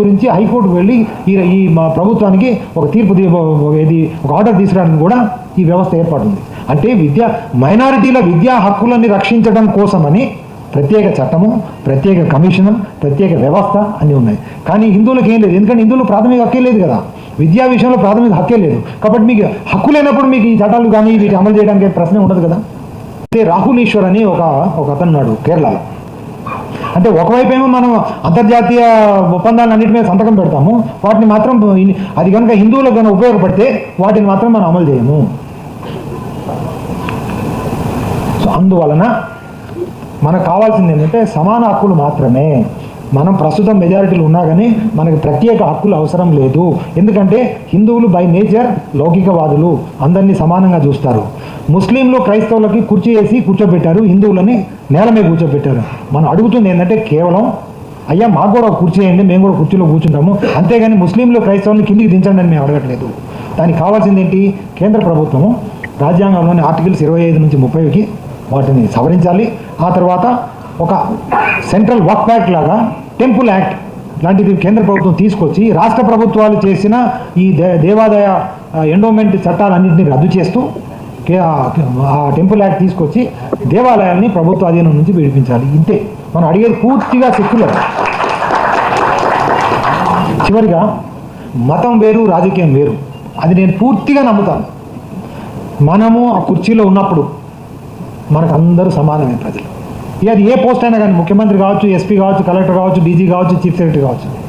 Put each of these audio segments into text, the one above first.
గురించి హైకోర్టు వెళ్ళి ఈ ఈ మా ప్రభుత్వానికి ఒక తీర్పు తీ- ఇది ఒక ఆర్డర్ తీసుకురావడానికి కూడా ఈ వ్యవస్థ ఏర్పడుతుంది. అంటే విద్య మైనారిటీల విద్యా హక్కులని రక్షించడం కోసమని ప్రత్యేక చట్టము ప్రత్యేక కమిషను ప్రత్యేక వ్యవస్థ అన్నీ ఉన్నాయి. కానీ హిందువులకు ఏం లేదు. ఎందుకంటే హిందువులు ప్రాథమిక హక్కే లేదు కదా. విద్యా విషయంలో ప్రాథమిక హక్కే లేదు. కాబట్టి మీకు హక్కు లేనప్పుడు మీకు ఈ చట్టాలు కానీ వీటి అమలు చేయడానికి ప్రశ్నే ఉండదు కదా. అయితే రాహుల్ ఈశ్వర్ అని ఒక ఒక అతను నాడు కేరళలో. అంటే ఒకవైపు ఏమో మనం అంతర్జాతీయ ఒప్పందాలన్నిటి మీద సంతకం పెడతాము. వాటిని మాత్రం అది కనుక హిందువులకు కనుక ఉపయోగపడితే వాటిని మాత్రం మనం అమలు చేయము. సో అందువలన మనకు కావాల్సింది ఏంటంటే సమాన హక్కులు మాత్రమే. మనం ప్రస్తుతం మెజారిటీలు ఉన్నా కానీ మనకి ప్రత్యేక హక్కులు అవసరం లేదు. ఎందుకంటే హిందువులు బై నేచర్ లౌకికవాదులు. అందరినీ సమానంగా చూస్తారు. ముస్లింలు క్రైస్తవులకి కుర్చీ వేసి కూర్చోబెట్టారు హిందువులని నేల మీద కూర్చోబెట్టారు. మనం అడుగుతుంది ఏంటంటే కేవలం అయ్యా మాకు కూడా కుర్చీ వేయండి మేము కూడా కుర్చీలో కూర్చుంటాము. అంతేగాని ముస్లింలు క్రైస్తవులను కిందికి దించండి అని మేము అడగట్లేదు. దానికి కావాల్సింది ఏంటి? కేంద్ర ప్రభుత్వము రాజ్యాంగంలోని ఆర్టికల్స్ ఇరవై ఐదు నుంచి ముప్పైకి వాటిని సవరించాలి. ఆ తర్వాత ఒక సెంట్రల్ వర్క్ యాక్ట్ లాగా టెంపుల్ యాక్ట్ లాంటిది కేంద్ర ప్రభుత్వం తీసుకొచ్చి రాష్ట్ర ప్రభుత్వాలు చేసిన ఈ దే దేవాదాయ ఎండోమెంట్ చట్టాలన్నింటినీ రద్దు చేస్తూ ఆ- టెంపుల్ యాక్ట్ తీసుకొచ్చి దేవాలయాల్ని ప్రభుత్వ అధీనం నుంచి విడిపించాలి. ఇంతే. మనం అడిగేది పూర్తిగా సెక్యులర్. చివరిగా మతం వేరు రాజకీయం వేరు. అది నేను పూర్తిగా నమ్ముతాను. మనము ఆ కుర్చీలో ఉన్నప్పుడు మనకు అందరూ సమానమే ప్రజలు. ఇక అది ఏ పోస్ట్ అయినా కానీ ముఖ్యమంత్రి కావచ్చు ఎస్పీ కావచ్చు కలెక్టర్ కావచ్చు డీజీ కావచ్చు చీఫ్ సెక్రటరీ కావచ్చు.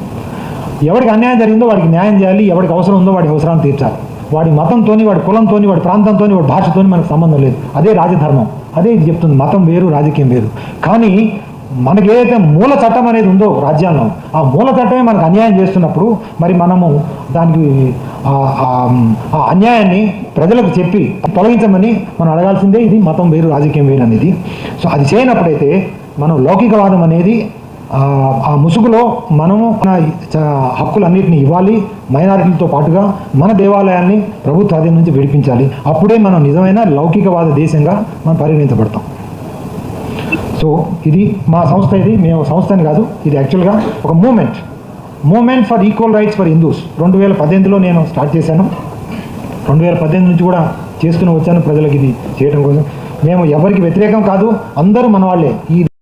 ఎవరికి అన్యాయం జరిగిందో వాడికి న్యాయం చేయాలి ఎవరికి అవసరం ఉందో వాడి అవసరాన్ని తీర్చాలి. వాడి మతంతోని వాడి కులంతోని వాడి ప్రాంతంతోని వాడి భాషతోని మనకు సంబంధం లేదు. అదే రాజధర్మం. అదే ఇది చెప్తుంది. మతం వేరు రాజకీయం వేరు. కానీ మనకి ఏదైతే మూల చట్టం అనేది ఉందో రాజ్యాంగం ఆ మూల చట్టమే మనకు అన్యాయం చేస్తున్నప్పుడు మరి మనము దానికి ఆ- ఆ అన్యాయాన్ని ప్రజలకు చెప్పి తొలగించమని మనం అడగాల్సిందే ఇది మతం వేరు రాజకీయం వేరు అనేది. సో అది చేయనప్పుడైతే మనం లౌకికవాదం అనేది ఆ ముసుగులో మనము హక్కులన్నింటినీ హక్కులన్నిటిని ఇవ్వాలి మైనారిటీలతో పాటుగా మన దేవాలయాల్ని ప్రభుత్వ అధీనం నుంచి విడిపించాలి. అప్పుడే మనం నిజమైన లౌకికవాద దేశంగా మనం పరిగణించబడతాం. సో ఇది మా సంస్థ ఇది మేము సంస్థని కాదు ఇది యాక్చువల్గా ఒక moment. Moment for equal rights for Hindus. రెండు వేల పద్దెనిమిదిలో నేను స్టార్ట్ చేశాను. రెండు వేల పద్దెనిమిది నుంచి కూడా చేసుకుని వచ్చాను ప్రజలకు ఇది చేయడం కోసం. మేము ఎవరికి వ్యతిరేకం కాదు అందరూ మన వాళ్ళే ఈ